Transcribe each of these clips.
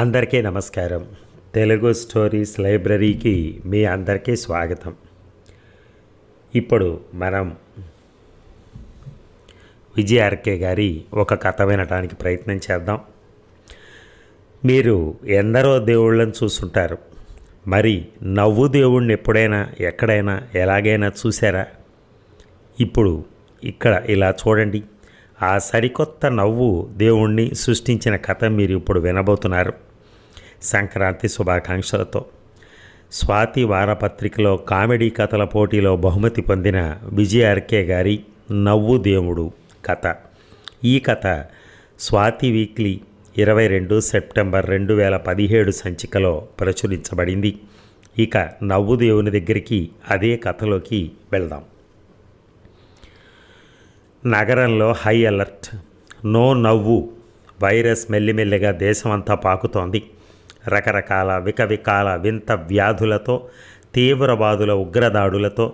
అందరికీ నమస్కారం. తెలుగు స్టోరీస్ లైబ్రరీకి మీ అందరికీ స్వాగతం. ఇప్పుడు మనం విజయ ఆర్కే గారి ఒక కథ వినడానికి ప్రయత్నం చేద్దాం. మీరు ఎందరో దేవుళ్ళని చూస్తుంటారు మరి నవ్వు దేవుణ్ణి ఎప్పుడైనా ఎక్కడైనా ఎలాగైనా చూసారా ఇప్పుడు ఇక్కడ ఇలా చూడండి. ఆ సరికొత్త నవ్వు దేవుణ్ణి సృష్టించిన కథ మీరు ఇప్పుడు వినబోతున్నారు. సంక్రాంతి శుభాకాంక్షలతో. స్వాతి వారపత్రికలో కామెడీ కథల పోటీలో బహుమతి పొందిన విజయఆర్కే గారి నవ్వు దేవుడు కథ. ఈ కథ స్వాతి వీక్లీ ఇరవై రెండు సెప్టెంబర్ రెండు వేల పదిహేడు సంచికలో ప్రచురించబడింది. ఇక నవ్వు దేవుని దగ్గరికి అదే కథలోకి వెళ్దాం. నగరంలో హై అలర్ట్. నో నవ్వు. వైరస్ మెల్లిమెల్లిగా దేశమంతా పాకుతోంది. రకరకాల వికవికాల వింత వ్యాధులతో తీవ్రవాదుల ఉగ్రదాడులతో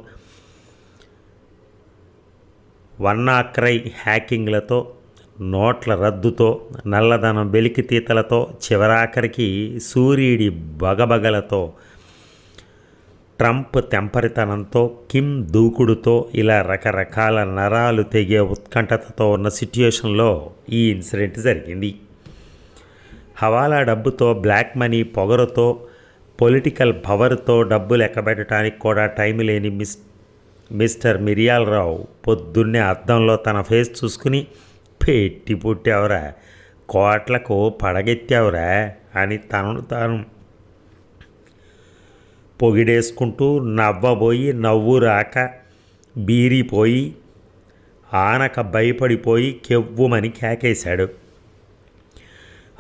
వన్నాక్రై హ్యాకింగ్లతో నోట్ల రద్దుతో నల్లధనం వెలికితీతలతో చివరాఖరికి సూర్యుడి బగబగలతో ట్రంప్ తెంపరితనంతో కిమ్ దూకుడుతో ఇలా రకరకాల నరాలు తెగే ఉత్కంఠతతో ఉన్న సిట్యుయేషన్లో ఈ ఇన్సిడెంట్ జరిగింది. హవాలా డబ్బుతో బ్లాక్ మనీ పొగరుతో పొలిటికల్ పవర్తో డబ్బు లెక్కబెట్టడానికి కూడా టైం లేని మిస్ మిస్టర్ మిరియాలరావు పొద్దున్నే అద్దంలో తన ఫేస్ చూసుకుని పెట్టి పుట్టావురా కోట్లకు పడగెత్తావురా అని తనను తాను పొగిడేసుకుంటూ నవ్వబోయి నవ్వు రాక బీరిపోయి ఆనక భయపడిపోయి కెవ్వుమని కేకేశాడు.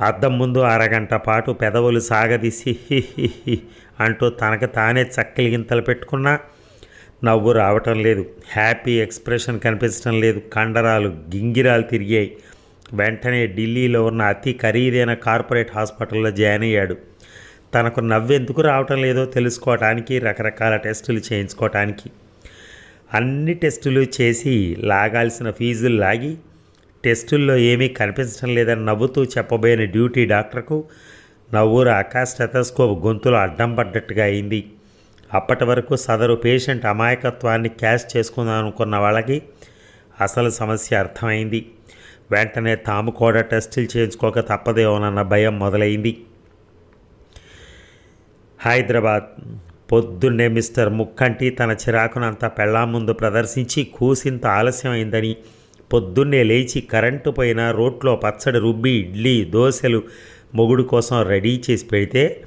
అద్దం ముందు అరగంట పాటు పెదవులు సాగదీసి హి అంటూ తనకు తానే చక్కలిగింతలు పెట్టుకున్నా నవ్వు రావటం లేదు. హ్యాపీ ఎక్స్ప్రెషన్ కనిపించడం లేదు. కండరాలు గింగిరాలు తిరిగాయి. వెంటనే ఢిల్లీలో ఉన్న అతి ఖరీదైన కార్పొరేట్ హాస్పిటల్లో జాయిన్ అయ్యాడు. తనకు నవ్వెందుకు రావటం లేదో తెలుసుకోవటానికి రకరకాల టెస్టులు చేయించుకోవటానికి. అన్ని టెస్టులు చేసి లాగాల్సిన ఫీజులు లాగి టెస్టుల్లో ఏమీ కనిపించడం లేదని నవ్వుతూ చెప్పబోయిన డ్యూటీ డాక్టర్కు నవ్వు రాక స్టెథోస్కోప్ గొంతులో అడ్డం పడ్డట్టుగా అయింది. అప్పటి వరకు సదరు పేషెంట్ అమాయకత్వాన్ని క్యాష్ చేసుకుందాం అనుకున్న వాళ్ళకి అసలు సమస్య అర్థమైంది. వెంటనే తాము కూడా టెస్టులు చేయించుకోక తప్పదేమోనన్న భయం మొదలైంది. హైదరాబాద్ పొద్దున్నే మిస్టర్ ముక్కంటి తన చిరాకునంతా పెళ్ళాం ముందు ప్రదర్శించి కూసింత ఆలస్యమైందని పొద్దున్నే లేచి కరెంటు పోయిన రోట్లో పచ్చడి రుబ్బి ఇడ్లీ దోశలు మొగుడు కోసం రెడీ చేసి పెడితే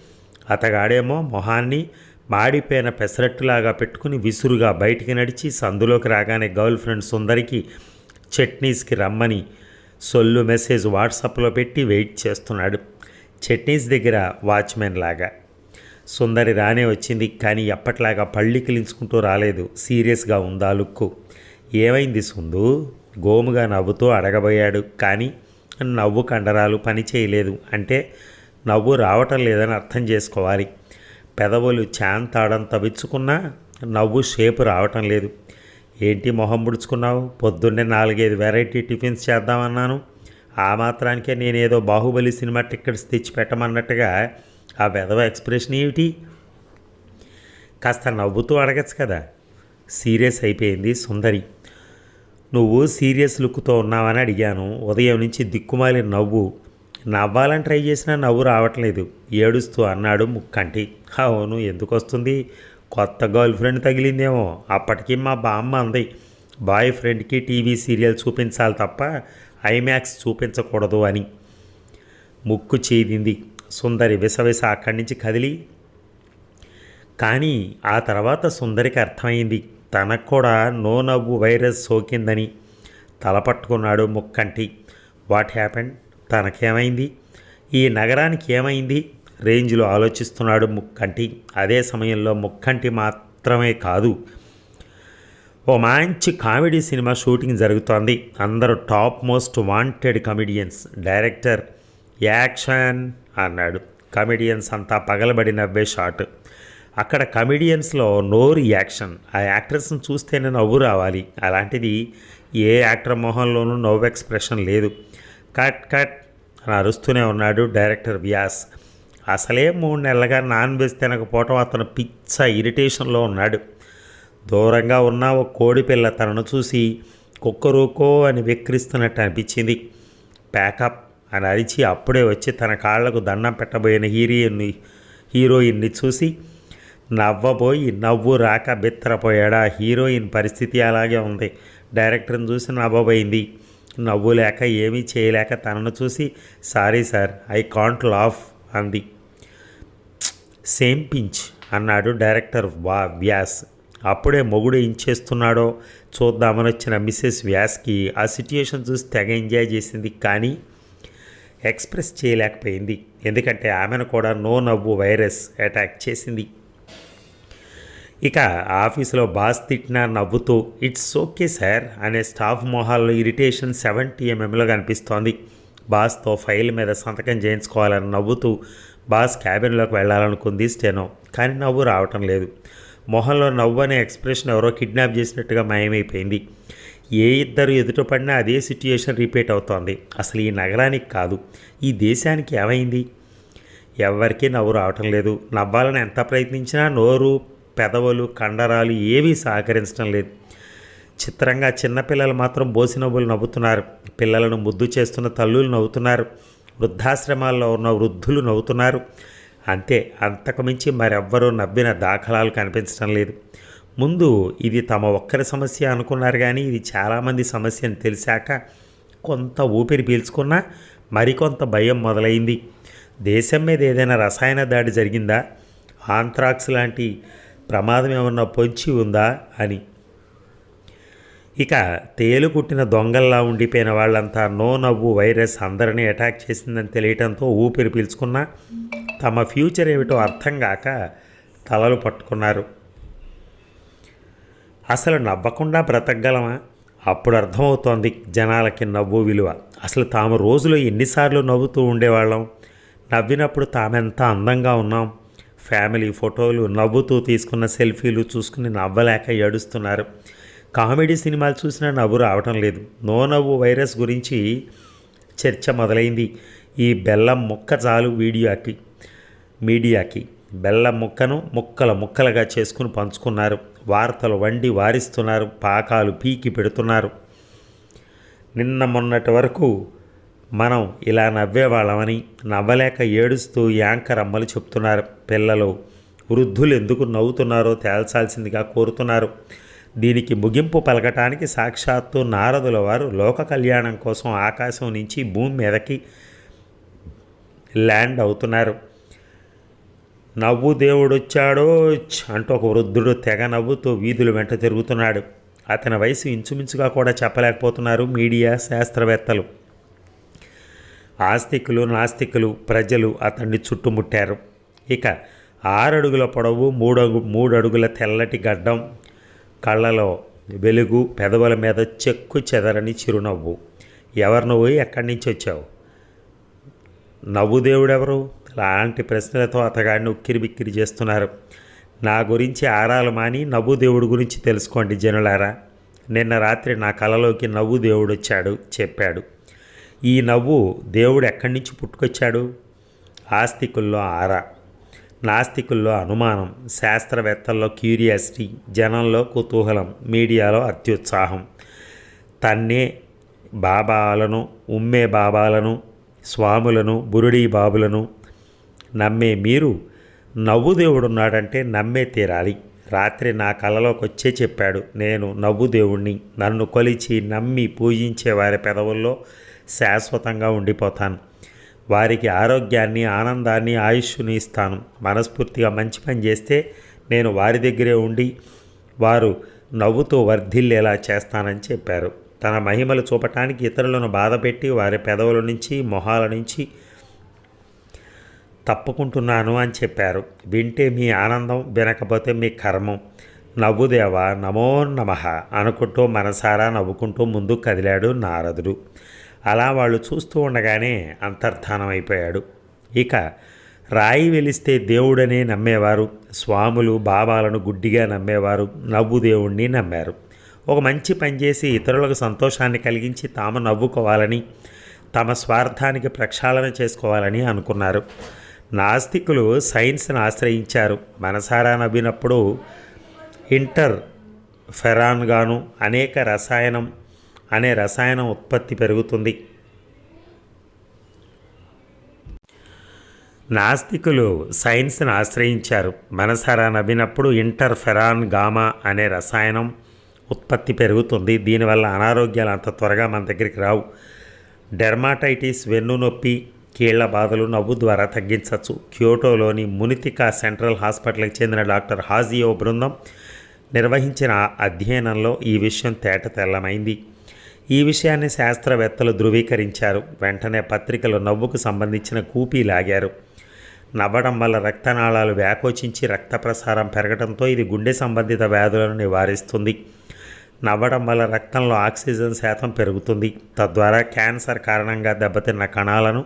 అతగాడేమో మొహాన్ని మాడిపోయిన పెసరట్టులాగా పెట్టుకుని విసురుగా బయటికి నడిచి సందులోకి రాగానే గర్ల్ ఫ్రెండ్ సుందరికి చట్నీస్కి రమ్మని సొల్లు మెసేజ్ వాట్సాప్లో పెట్టి వెయిట్ చేస్తున్నాడు. చట్నీస్ దగ్గర వాచ్మెన్ లాగా. సుందరి రానే వచ్చింది కానీ ఎప్పట్లాగా పళ్ళికిలించుకుంటూ రాలేదు. సీరియస్గా ఉందా లుక్కు? ఏమైంది సుందు? గోముగా నవ్వుతూ అడగబోయాడు. కానీ నవ్వు కండరాలు పని చేయలేదు. అంటే నవ్వు రావటం లేదని అర్థం చేసుకోవాలి. పెదవులు చాంతాడంత విచ్చుకున్నా నవ్వు షేపు రావటం లేదు. ఏంటి మొహం ముడుచుకున్నావు? పొద్దున్నే నాలుగైదు వెరైటీ టిఫిన్స్ చేద్దామన్నాను. ఆ మాత్రానికే నేనేదో బాహుబలి సినిమా టికెట్స్ తెచ్చి పెట్టమన్నట్టుగా ఆ వెధవ ఎక్స్ప్రెషన్ ఏమిటి? కాస్త నవ్వుతూ అడగచ్చు కదా. సీరియస్ అయిపోయింది సుందరి. నువ్వు సీరియస్ లుక్తో ఉన్నావని అడిగాను. ఉదయం నుంచి దిక్కుమాలి నవ్వు. నవ్వాలని ట్రై చేసినా నవ్వు రావట్లేదు. ఏడుస్తూ అన్నాడు ముక్కంటి. అవును ఎందుకు వస్తుంది కొత్త గర్ల్ ఫ్రెండ్ తగిలిందేమో. అప్పటికి మా బామ్మ అంది. బాయ్ ఫ్రెండ్కి టీవీ సీరియల్ చూపించాలి తప్ప ఐమాక్స్ చూపించకూడదు అని. ముక్కు చేదింది. సుందరి విసవిస అక్కడి నుంచి కదిలి. కానీ ఆ తర్వాత సుందరికి అర్థమైంది. తనకు కూడా నో నవ్వు వైరస్ సోకిందని తలపట్టుకున్నాడు ముక్కంటి. What happened? తనకేమైంది? ఈ నగరానికి ఏమైంది? రేంజ్లో ఆలోచిస్తున్నాడు ముక్కంటి. అదే సమయంలో ముక్కంటి మాత్రమే కాదు ఓ మంచి కామెడీ సినిమా షూటింగ్ జరుగుతోంది. అందరూ top most wanted comedians. Director action అన్నాడు. కమెడియన్స్ అంతా పగలబడి నవ్వే షాట్. అక్కడ కమెడియన్స్లో నో రియాక్షన్ ఆ యాక్టర్స్ని చూస్తేనే నవ్వు రావాలి. అలాంటిది ఏ యాక్టర్ మొహంలోనూ నవ్వు ఎక్స్ప్రెషన్ లేదు. కట్ కట్ అని అరుస్తూనే ఉన్నాడు డైరెక్టర్ వ్యాస్. అసలే మూడు నెలలుగా నాన్ వెజ్ తినకపోవటం అతను పిచ్చ ఇరిటేషన్లో ఉన్నాడు. దూరంగా ఉన్న ఒక కోడి పిల్ల తనను చూసి కుక్కరూకో అని వెక్కిరిస్తున్నట్టు అనిపించింది. ప్యాకప్ అని అరిచి అప్పుడే వచ్చి తన కాళ్ళకు దండం పెట్టబోయిన హీరోయిన్ని హీరోయిన్ని చూసి నవ్వబోయి నవ్వు రాక బిత్తరపోయాడా? హీరోయిన్ పరిస్థితి అలాగే ఉంది. డైరెక్టర్ని చూసి నవ్వబోయింది. నవ్వు లేక ఏమీ చేయలేక తనను చూసి sorry sir I can't laugh అంది. సేమ్ పించ్ అన్నాడు డైరెక్టర్. వా వ్యాస్ అప్పుడే మొగుడు ఏం చేస్తున్నాడో చూద్దామని వచ్చిన మిస్సెస్ వ్యాస్కి ఆ సిట్యుయేషన్ చూసి తెగ ఎంజాయ్ చేసింది. కానీ ఎక్స్ప్రెస్ చేయలేకపోయింది. ఎందుకంటే ఆమెను కూడా నో నవ్వు వైరస్ అటాక్ చేసింది. ఇక ఆఫీసులో బాస్ తిట్టినా నవ్వుతూ ఇట్స్ ఓకే సార్ అనే స్టాఫ్ మొహాల్లో ఇరిటేషన్ సెవెంటీ ఎంఎంలో కనిపిస్తోంది. బాస్తో ఫైల్ మీద సంతకం చేయించుకోవాలని నవ్వుతూ బాస్ క్యాబిన్లోకి వెళ్ళాలనుకుంది స్టెనో కానీ నవ్వు రావటం లేదు. మొహంలో నవ్వు అనే ఎక్స్ప్రెషన్ ఎవరో కిడ్నాప్ చేసినట్టుగా మాయమైపోయింది. ఏ ఇద్దరు ఎదుట పడినా అదే సిట్యుయేషన్ రిపీట్ అవుతోంది. అసలు ఈ నగరానికి కాదు ఈ దేశానికి ఏమైంది? ఎవరికీ నవ్వు రావటం లేదు. నవ్వాలని ఎంత ప్రయత్నించినా నోరు పెదవులు కండరాలు ఏవీ సహకరించడం లేదు. చిత్రంగా చిన్నపిల్లలు మాత్రం బోసి నవ్వులు నవ్వుతున్నారు. పిల్లలను ముద్దు చేస్తున్న తల్లులు నవ్వుతున్నారు. వృద్ధాశ్రమాల్లో ఉన్న వృద్ధులు నవ్వుతున్నారు. అంతే అంతకుమించి మరెవ్వరూ నవ్విన దాఖలాలు కనిపించడం లేదు. ముందు ఇది తమ ఒక్కరి సమస్య అనుకున్నారు కానీ ఇది చాలామంది సమస్య అని తెలిసాక కొంత ఊపిరి పీల్చుకున్నా మరికొంత భయం మొదలైంది. దేశం మీద ఏదైనా రసాయన దాడి జరిగిందా? ఆంథ్రాక్స్ లాంటి ప్రమాదం ఏమన్నా పొంచి ఉందా అని. ఇక తేలు కుట్టిన దొంగల్లా ఉండిపోయిన వాళ్ళంతా నో నవ్వు వైరస్ అందరినీ అటాక్ చేసిందని తెలియటంతో ఊపిరి పీల్చుకున్న తమ ఫ్యూచర్ ఏమిటో అర్థం కాక తలలు పట్టుకున్నారు. అసలు నవ్వకుండా బ్రతకగలమా? అప్పుడు అర్థమవుతోంది జనాలకి నవ్వు విలువ. అసలు తాము రోజులో ఎన్నిసార్లు నవ్వుతూ ఉండేవాళ్ళం? నవ్వినప్పుడు తామెంత అందంగా ఉన్నాం? ఫ్యామిలీ ఫోటోలు నవ్వుతూ తీసుకున్న సెల్ఫీలు చూసుకుని నవ్వలేక ఏడుస్తున్నారు. కామెడీ సినిమాలు చూసినా నవ్వు రావటం లేదు. నో నవ్వు వైరస్ గురించి చర్చ మొదలైంది. ఈ బెల్లం ముక్క చాలు వీడియోకి మీడియాకి. బెల్లం ముక్కను ముక్కల ముక్కలుగా చేసుకుని పంచుకున్నారు. వార్తలు వండి వారిస్తున్నారు. పాకాలు పీకి పెడుతున్నారు. నిన్న మొన్నటి వరకు మనం ఇలా నవ్వేవాళ్ళమని నవ్వలేక ఏడుస్తూ యాంకర్ అమ్మలు చెప్తున్నారు. పిల్లలు వృద్ధులు ఎందుకు నవ్వుతున్నారో తేల్చాల్సిందిగా కోరుతున్నారు. దీనికి ముగింపు పలకటానికి సాక్షాత్తు నారదుల వారు లోక కళ్యాణం కోసం ఆకాశం నుంచి భూమి మీదకి ల్యాండ్ అవుతున్నారు. నవ్వు దేవుడొచ్చాడో అంటూ ఒక వృద్ధుడు తెగ నవ్వుతూ వీధుల వెంట తిరుగుతున్నాడు. అతని వయసు ఇంచుమించుగా కూడా చెప్పలేకపోతున్నారు మీడియా శాస్త్రవేత్తలు. ఆస్తికులు నాస్తికులు ప్రజలు అతన్ని చుట్టుముట్టారు. ఇక ఆరడుగుల పొడవు మూడగు మూడు మూడడుగుల తెల్లటి గడ్డం కళ్ళలో వెలుగు పెదవుల మీద చెక్కు చెదరని చిరునవ్వు. ఎవరు నువ్వు? ఎక్కడి నుంచి వచ్చావు? నవ్వుదేవుడెవరు లాంటి ప్రశ్నలతో అతగాడిని ఉక్కిరి బిక్కిరి చేస్తున్నారు. నా గురించి ఆరాలు మాని నవ్వు దేవుడి గురించి తెలుసుకోండి జనులారా. నిన్న రాత్రి నా కలలోకి నవ్వు దేవుడు వచ్చాడు చెప్పాడు. ఈ నవ్వు దేవుడు ఎక్కడి నుంచి పుట్టుకొచ్చాడు? ఆస్తికుల్లో ఆరా నాస్తికుల్లో అనుమానం శాస్త్రవేత్తల్లో క్యూరియాసిటీ జనంలో కుతూహలం మీడియాలో అత్యుత్సాహం. తన్నే బాబాలను ఉమ్మే బాబాలను స్వాములను బురుడీ బాబులను నమ్మే మీరు నవ్వు దేవుడున్నాడంటే నమ్మే తీరాలి. రాత్రి నా కలలోకి వచ్చే చెప్పాడు. నేను నవ్వు దేవుణ్ణి. నన్ను కొలిచి నమ్మి పూజించే వారి పెదవుల్లో శాశ్వతంగా ఉండిపోతాను. వారికి ఆరోగ్యాన్ని ఆనందాన్ని ఆయుష్ను ఇస్తాను. మనస్ఫూర్తిగా మంచి పని చేస్తే నేను వారి దగ్గరే ఉండి వారు నవ్వుతూ వర్ధిల్లేలా చేస్తానని చెప్పారు. తన మహిమలు చూపటానికి ఇతరులను బాధపెట్టి వారి పెదవుల నుంచి మొహాల నుంచి తప్పుకుంటున్నాను అని చెప్పారు. వింటే మీ ఆనందం వినకపోతే మీ కర్మం. నవ్వుదేవా నమో నమ అనుకుంటూ మనసారా నవ్వుకుంటూ ముందు కదిలాడు నారదుడు. అలా వాళ్ళు చూస్తూ ఉండగానే అంతర్ధానమైపోయాడు అయిపోయాడు. ఇక రాయి వెలిస్తే దేవుడనే నమ్మేవారు స్వాములు బాబాలను గుడ్డిగా నమ్మేవారు నవ్వుదేవుణ్ణి నమ్మారు. ఒక మంచి పని చేసి ఇతరులకు సంతోషాన్ని కలిగించి తాము నవ్వుకోవాలని తమ స్వార్థానికి ప్రక్షాళన చేసుకోవాలని అనుకున్నారు. నాస్తికులు సైన్స్ను ఆశ్రయించారు. మనసారా నవ్వినప్పుడు ఇంటర్ ఫెరాన్గాను అనేక రసాయనం అనే రసాయనం ఉత్పత్తి పెరుగుతుంది. నాస్తికులు సైన్స్ను ఆశ్రయించారు. మనసారా నవ్వినప్పుడు ఇంటర్ ఫెరాన్ గామా అనే రసాయనం ఉత్పత్తి పెరుగుతుంది. దీనివల్ల అనారోగ్యాలు అంత త్వరగా మన దగ్గరికి రావు. డెర్మాటైటిస్ వెన్ను నొప్పి కీళ్ళ బాధలు నవ్వు ద్వారా తగ్గించవచ్చు. క్యోటోలోని మునితికా సెంట్రల్ హాస్పిటల్కి చెందిన డాక్టర్ హాజియో బృందం నిర్వహించిన అధ్యయనంలో ఈ విషయం తేట తెల్లమైంది. ఈ విషయాన్ని శాస్త్రవేత్తలు ధృవీకరించారు. వెంటనే పత్రికలు నవ్వుకు సంబంధించిన కూపీ లాగారు. నవ్వడం వల్ల రక్తనాళాలు వ్యాకోచించి రక్త ప్రసారం పెరగడంతో ఇది గుండె సంబంధిత వ్యాధులను నివారిస్తుంది. నవ్వడం వల్ల రక్తంలో ఆక్సిజన్ శాతం పెరుగుతుంది. తద్వారా క్యాన్సర్ కారణంగా దెబ్బతిన్న కణాలను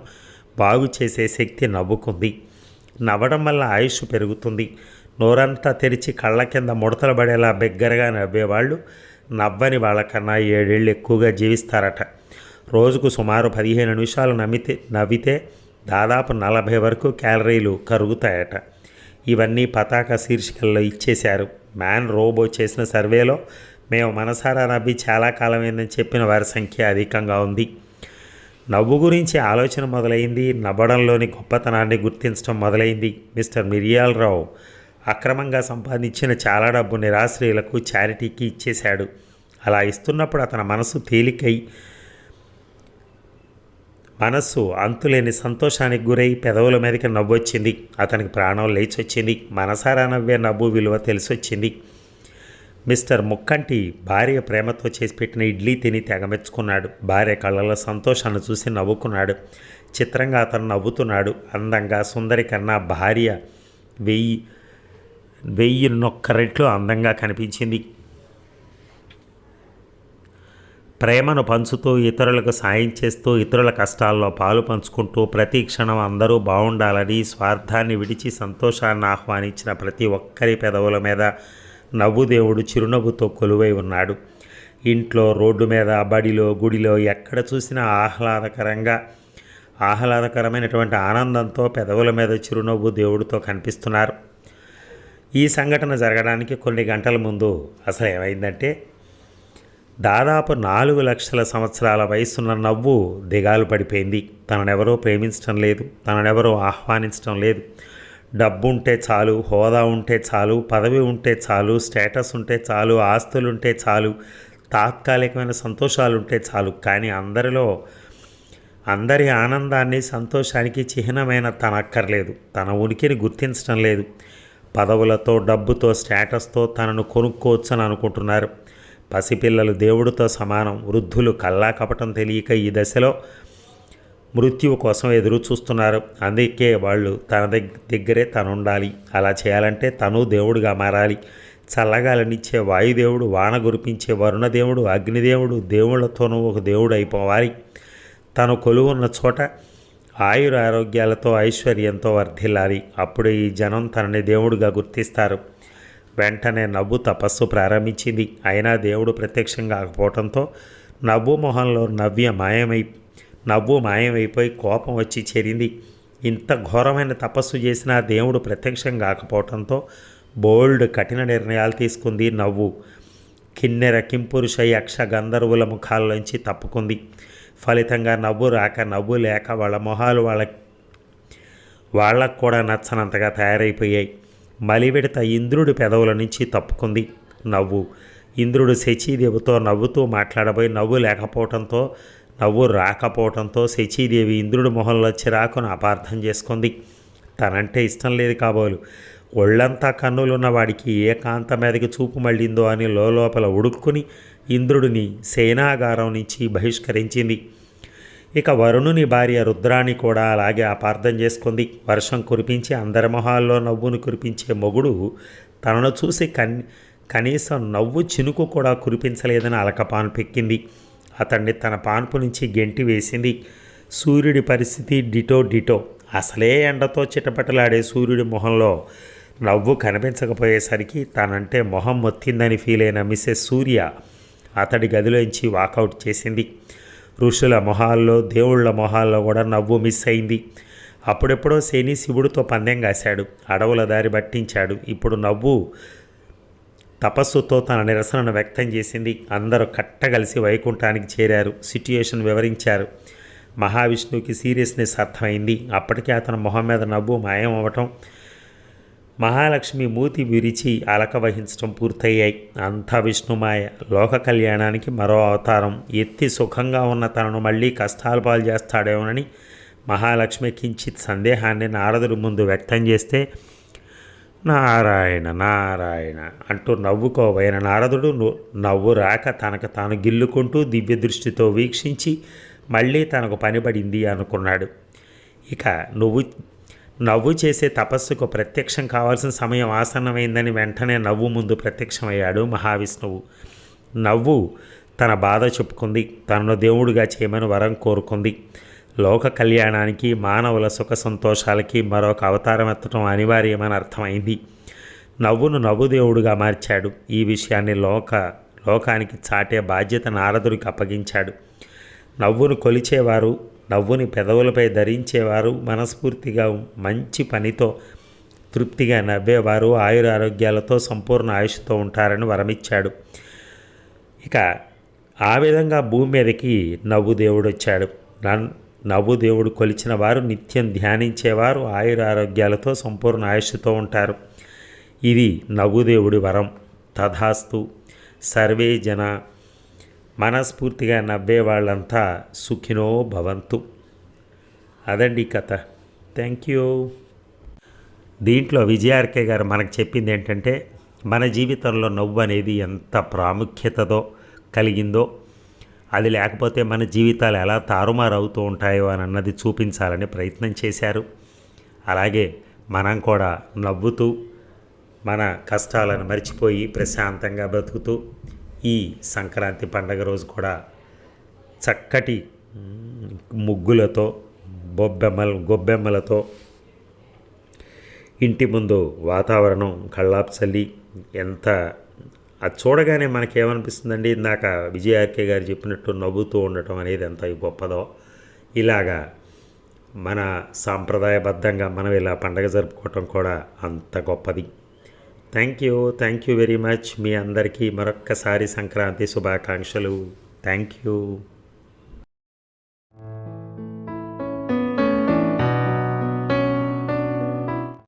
బాగు చేసే శక్తి నవ్వుకుంది. నవ్వడం వల్ల ఆయుష్ పెరుగుతుంది. నోరంతా తెరిచి కళ్ళ కింద ముడతలు పడేలా బిగ్గరగా నవ్వేవాళ్ళు నవ్వని వాళ్ళకన్నా ఏడేళ్ళు ఎక్కువగా జీవిస్తారట. రోజుకు సుమారు పదిహేను నిమిషాలు నమ్మితే నవ్వితే దాదాపు నలభై వరకు క్యాలరీలు కరుగుతాయట. ఇవన్నీ పతాక శీర్షికల్లో ఇచ్చేశారు. మ్యాన్ రోబో చేసిన సర్వేలో మేము మనసారా నవ్వి చాలా కాలమైందని చెప్పిన వారి సంఖ్య అధికంగా ఉంది. నవ్వు గురించి ఆలోచన మొదలైంది. నవ్వడంలోని గొప్పతనాన్ని గుర్తించడం మొదలైంది. మిస్టర్ మిరియాలరావు అక్రమంగా సంపాదించిన చాలా డబ్బు నిరాశ్రయులకు చారిటీకి ఇచ్చేశాడు. అలా ఇస్తున్నప్పుడు అతని మనసు తేలికై మనస్సు అంతులేని సంతోషానికి గురై పెదవుల మీదకి నవ్వొచ్చింది. అతనికి ప్రాణం లేచొచ్చింది. మనసారా నవ్వే నవ్వు విలువ తెలిసొచ్చింది. మిస్టర్ ముక్కంటి భార్య ప్రేమతో చేసి పెట్టిన ఇడ్లీ తిని తెగమెచ్చుకున్నాడు భార్య కళ్ళలో సంతోషాన్ని చూసి నవ్వుకున్నాడు. చిత్రంగా అతను నవ్వుతున్నాడు. అందంగా సుందరి కన్నా భార్య వెయ్యి వెయ్యి నొక్క రెట్లు అందంగా కనిపించింది. ప్రేమను పంచుతూ ఇతరులకు సాయం చేస్తూ ఇతరుల కష్టాల్లో పాలు పంచుకుంటూ ప్రతి క్షణం అందరూ బాగుండాలని స్వార్థాన్ని విడిచి సంతోషాన్ని ఆహ్వానించిన ప్రతి ఒక్కరి పెదవుల మీద నవ్వు దేవుడు చిరునవ్వుతో కొలువై ఉన్నాడు. ఇంట్లో రోడ్డు మీద బడిలో గుడిలో ఎక్కడ చూసినా ఆహ్లాదకరంగా ఆహ్లాదకరమైనటువంటి ఆనందంతో పెదవుల మీద చిరునవ్వు దేవుడితో కనిపిస్తున్నారు. ఈ సంఘటన జరగడానికి కొన్ని గంటల ముందు అసలు ఏమైందంటే దాదాపు నాలుగు లక్షల సంవత్సరాల వయసున్న నవ్వు దిగాలు పడిపోయింది. తననెవరో ప్రేమించడం లేదు తననెవరో ఆహ్వానించడం లేదు. డబ్బు ఉంటే చాలు హోదా ఉంటే చాలు పదవి ఉంటే చాలు స్టేటస్ ఉంటే చాలు ఆస్తులు ఉంటే చాలు తాత్కాలికమైన సంతోషాలు ఉంటే చాలు. కానీ అందరిలో అందరి ఆనందాన్ని సంతోషానికి చిహ్నమైన తనక్కర్లేదు. తన ఉనికిని గుర్తించడం లేదు. పదవులతో డబ్బుతో స్టేటస్తో తనను కొనుక్కోవచ్చని అనుకుంటున్నారు. పసిపిల్లలు దేవుడితో సమానం. వృద్ధులు కల్లా కపటం తెలియక ఈ దశలో మృత్యువు కోసం ఎదురు చూస్తున్నారు అందుకే వాళ్ళు తన దగ్గ దగ్గరే తను ఉండాలి అలా చేయాలంటే తను దేవుడిగా మారాలి. చల్లగాలనిచ్చే వాయుదేవుడు వాన గురిపించే వరుణదేవుడు అగ్నిదేవుడు దేవుళ్ళతోనూ ఒక దేవుడు అయిపోవాలి. తను కొలువున్న చోట ఆయుర ఆరోగ్యాలతో ఐశ్వర్యంతో వర్ధిల్లాలి. అప్పుడు ఈ జనం తనని దేవుడిగా గుర్తిస్తారు. వెంటనే నవ్వు తపస్సు ప్రారంభించింది. అయినా దేవుడు ప్రత్యక్షం కాకపోవడంతో నవ్వు మొహంలో నవ్య మాయమై నవ్వు మాయమైపోయి కోపం వచ్చి చేరింది. ఇంత ఘోరమైన తపస్సు చేసినా దేవుడు ప్రత్యక్షం కాకపోవడంతో బోల్డ్ కఠిన నిర్ణయాలు తీసుకుంది నవ్వు. కిన్నెర కింపురుషై యక్ష గంధర్వుల ముఖాల్లోంచి తప్పుకుంది. ఫలితంగా నవ్వు రాక నవ్వు లేక వాళ్ళ మొహాలు వాళ్ళ వాళ్ళకు కూడా నచ్చనంతగా తయారైపోయాయి. మలివిడత ఇంద్రుడి పెదవుల నుంచి తప్పుకుంది. నవ్వు. ఇంద్రుడు శచీదేవితో నవ్వుతూ మాట్లాడబోయి నవ్వు లేకపోవడంతో నవ్వు రాకపోవడంతో శచీదేవి ఇంద్రుడి మొహంలో చిరాకును అపార్థం చేసుకుంది. తనంటే ఇష్టం లేదు కాబోలు. ఒళ్ళంతా కన్నులున్న వాడికి ఏ కాంత మీదకి చూపు మళ్ళిందో అని లోపల ఉడుక్కుని ఇంద్రుడిని సేనాగారం నుంచి బహిష్కరించింది. ఇక వరుణుని భార్య రుద్రాణి కూడా అలాగే అపార్థం చేసుకుంది. వర్షం కురిపించి అందరి మొహాల్లో నవ్వును కురిపించే మొగుడు తనను చూసి కన్ కనీసం నవ్వు చినుకు కూడా కురిపించలేదని అలకపాను పెక్కింది. అతన్ని తన పాన్పు నుంచి గెంటి వేసింది. సూర్యుడి పరిస్థితి డిటో డిటో. అసలే ఎండతో చిటపటలాడే సూర్యుడి మొహంలో నవ్వు కనిపించకపోయేసరికి తనంటే మొహం మొత్తిందని ఫీల్ అయిన మిస్సెస్ సూర్య అతడి గదిలోంచి వాకౌట్ చేసింది. ఋషుల మొహాల్లో దేవుళ్ళ మొహాల్లో కూడా నవ్వు మిస్ అయింది. అప్పుడెప్పుడో శని శివుడితో పందెం కాశాడు. అడవుల దారి పట్టించాడు. ఇప్పుడు నవ్వు తపస్సుతో తన నిరసనను వ్యక్తం చేసింది. అందరూ కట్టగలిసి వైకుంఠానికి చేరారు. సిట్యుయేషన్ వివరించారు. మహావిష్ణువుకి సీరియస్నెస్ అర్థమైంది. అప్పటికే అతను మొహం మీద నవ్వు మాయం అవ్వటం మహాలక్ష్మి మూతి విరిచి అలక వహించడం పూర్తయ్యాయి. అంతా విష్ణుమాయ. లోక కళ్యాణానికి మరో అవతారం. ఎత్తి సుఖంగా ఉన్న తనను మళ్ళీ కష్టాలు పాలు చేస్తాడేమోనని మహాలక్ష్మి కించిత్ సందేహాన్ని నారదుడి ముందు వ్యక్తం చేస్తే నారాయణ నారాయణ అంటూ నవ్వుకోబోయిన నారదుడు నవ్వు రాక తనకు తాను గిల్లుకుంటూ దివ్య దృష్టితో వీక్షించి మళ్ళీ తనకు పనిపడింది అనుకున్నాడు. ఇక నువ్వు నవ్వు చేసే తపస్సుకు ప్రత్యక్షం కావాల్సిన సమయం ఆసన్నమైందని వెంటనే నవ్వు ముందు ప్రత్యక్షమయ్యాడు మహావిష్ణువు. నవ్వు తన బాధ చెప్పుకుంది. తనను దేవుడిగా చేయమని వరం కోరుకుంది. లోక కళ్యాణానికి మానవుల సుఖ సంతోషాలకి మరొక అవతారం ఎత్తడం అనివార్యమని అర్థమైంది. నవ్వును నవ్వు దేవుడుగా మార్చాడు. ఈ విషయాన్ని లోక లోకానికి చాటే బాధ్యత నారదుడికి అప్పగించాడు. నవ్వును కొలిచేవారు నవ్వుని పెదవులపై ధరించేవారు మనస్ఫూర్తిగా మంచి పనితో తృప్తిగా నవ్వేవారు ఆయుర ఆరోగ్యాలతో సంపూర్ణ ఆయుష్తో ఉంటారని వరమిచ్చాడు. ఇక ఆ విధంగా భూమి మీదకి నవ్వు దేవుడు వచ్చాడు. నన్ నవ్వు దేవుడు కొలిచిన వారు నిత్యం ధ్యానించేవారు ఆయుర ఆరోగ్యాలతో సంపూర్ణ ఆయుష్తో ఉంటారు. ఇది నవ్వు దేవుడి వరం. తథాస్తు. సర్వే జన మనస్ఫూర్తిగా నవ్వే వాళ్ళంతా సుఖినో భవంతు. అదండి కథ. థ్యాంక్ యూ దీంట్లో విజయార్కే గారు మనకు చెప్పింది ఏంటంటే మన జీవితంలో నవ్వు అనేది ఎంత ప్రాముఖ్యతతో కలిగిందో అది లేకపోతే మన జీవితాలు ఎలా తారుమారు అవుతూ ఉంటాయో అని అన్నది చూపించాలని ప్రయత్నం చేశారు. అలాగే మనం కూడా నవ్వుతూ మన కష్టాలను మర్చిపోయి ప్రశాంతంగా బ్రతుకుతూ ఈ సంక్రాంతి పండగ రోజు కూడా చక్కటి ముగ్గులతో బొబ్బెమ్మలు గొబ్బెమ్మలతో ఇంటి ముందు వాతావరణం కళ్ళాపుచల్లి ఎంత అది చూడగానే మనకేమనిపిస్తుందండి? ఇందాక విజయార్కే గారు చెప్పినట్టు నవ్వుతూ ఉండటం అనేది ఎంత గొప్పదో. ఇలాగా మన సాంప్రదాయబద్ధంగా మనం ఇలా పండగ జరుపుకోవటం కూడా అంత గొప్పది. Thank you thank you very much మీ అందరికీ మరొక్కసారి సంక్రాంతి శుభాకాంక్షలు. Thank you